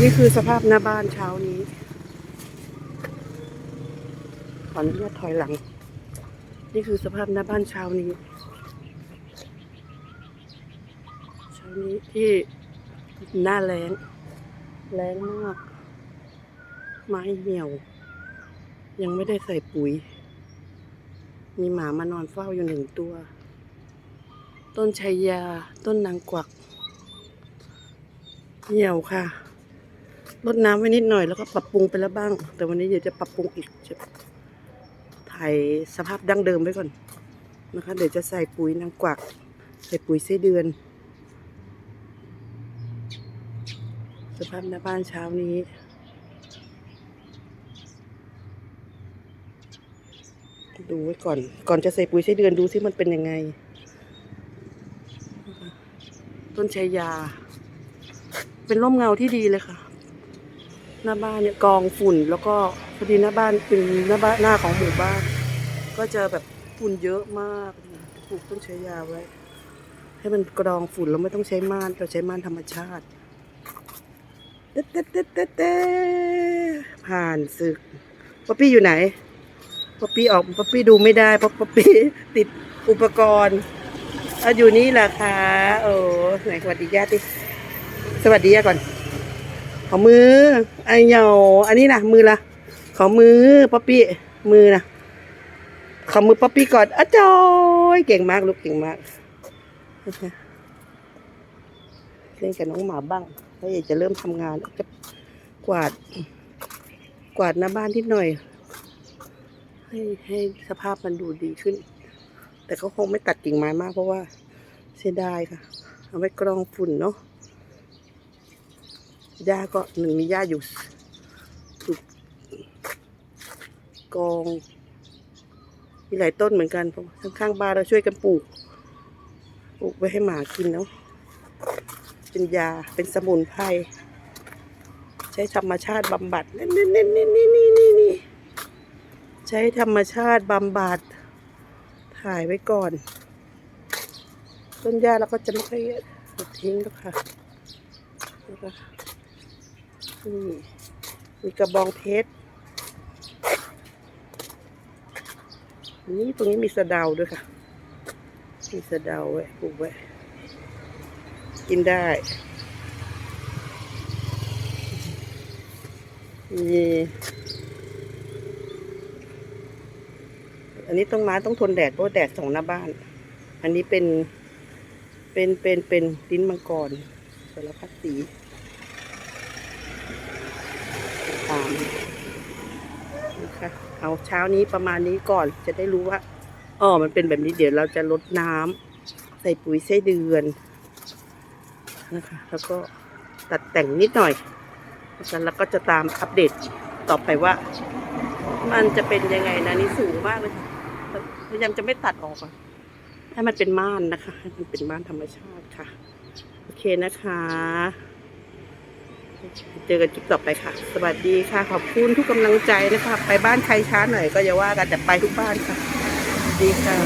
นี่คือสภาพหน้าบ้านเช้านี้ ขออนุญาตถอยหลัง นี่คือสภาพหน้าบ้านเช้านี้ เช้านี้ที่หน้าแรงแรงมาก ไม้เหี่ยว ยังไม่ได้ใส่ปุ๋ย มีหมามานอนเฝ้าอยู่หนึ่งตัว ต้นชัยยา ต้นนางกวัก เหี่ยวค่ะรดน้ำไว้นิดหน่อยแล้วก็ปรับปรุงไปแล้วบ้าง แต่วันนี้เดี๋ยวจะปรับปรุงอีกจะถ่ายสภาพดั้งเดิมไว้ก่อนนะคะ เดี๋ยวจะใส่ปุ๋ยนางกวัก ใส่ปุ๋ยไส้เดือน สภาพหน้าบ้านเช้านี้ดูไว้ก่อน ก่อนจะใส่ปุ๋ยไส้เดือนดูซิมันเป็นยังไง ต้นชายา เป็นร่มเงาที่ดีเลยค่ะ หน้าบ้านเนี่ยกองฝุ่นแล้วก็พอดีหน้าบ้านเป็นหน้าบ้านหน้าของหมู่บ้าน ก็จะแบบฝุ่นเยอะมากปลูกต้นชายาไว้ ให้มันกรองฝุ่นแล้วไม่ต้องใช้ม่านเราใช้ม่านธรรมชาติเต๊ะเต๊ะเต๊ะเต๊ะเต๊ะผ่านศึกป๊อปปี้อยู่ไหนป๊อปปี้ออกป๊อปปี้ดูไม่ได้เพราะป๊อปปี้ติดอุปกรณ์ออยู่นี่แหละค่ะโอ้ไหนสวัสดีญาติ สวัสดีก่อน ขอมือไอเหยาอันนี้นะมือละขอมือป๊อปปี้มือนะขอมือป๊อปปี้ก่อนอะจอยเก่งมากลูกเก่งมากเล่นกับน้องหมาบ้างแล้วอยากจะเริ่มทำงานจะกวาด กวาดหน้าบ้านที่หน่อย ให้ให้สภาพมันดูดีขึ้น แต่เขาคงไม่ตัดกิ่งไม้มากเพราะว่าเสียดายค่ะ เอาไว้กรองฝุ่นเนาะ หญ้าก็หนึ่งมีหญ้าอยู่ถูกกอง มีหลายต้นเหมือนกันเพราะว่าข้างๆบ้านเราช่วยกันปลูกปลูกไว้ให้หมากินเนาะเป็นยาเป็นสมุนไพรใช้ธรรมชาติบำบัดนี่นี่นี่นี่นี่นี่นี่นี่ใช้ธรรมชาติบำบัดถ่ายไว้ก่อน ต้นหญ้าเราก็จะไม่ค่อยทิ้งแล้วค่ะ นี่มีกระบองเพชร นี่ตรงนี้มีสะเดาด้วยค่ะ มีสะเดาไว้ปลูกไว้ กินได้ นี่ อันนี้ต้นไม้ต้องทนแดดเพราะแดดส่องหน้าบ้าน อันนี้เป็น เป็น เป็น เป็นลิ้นมังกรสารพัดสี ตามนะคะเอาเช้านี้ประมาณนี้ก่อนจะได้รู้ว่าอ๋อมันเป็นแบบนี้เดี๋ยวเราจะลดน้ำใส่ปุ๋ยไส้เดือนนะคะ แล้วก็ตัดแต่งนิดหน่อยแล้วแล้วก็จะตามอัปเดตต่อไปว่า มันจะเป็นยังไงนะนี่สูงมากเลยพยายามจะไม่ตัดออกอะให้มันเป็นม่านนะคะ ให้มันเป็นม่านธรรมชาติค่ะ โอเคนะคะ เจอกันคลิปต่อไปค่ะ สวัสดีค่ะ ขอบคุณทุกกำลังใจนะคะ ไปบ้านใครช้าหน่อยก็อย่าว่ากันแต่ไปทุกบ้านค่ะ ดีค่ะ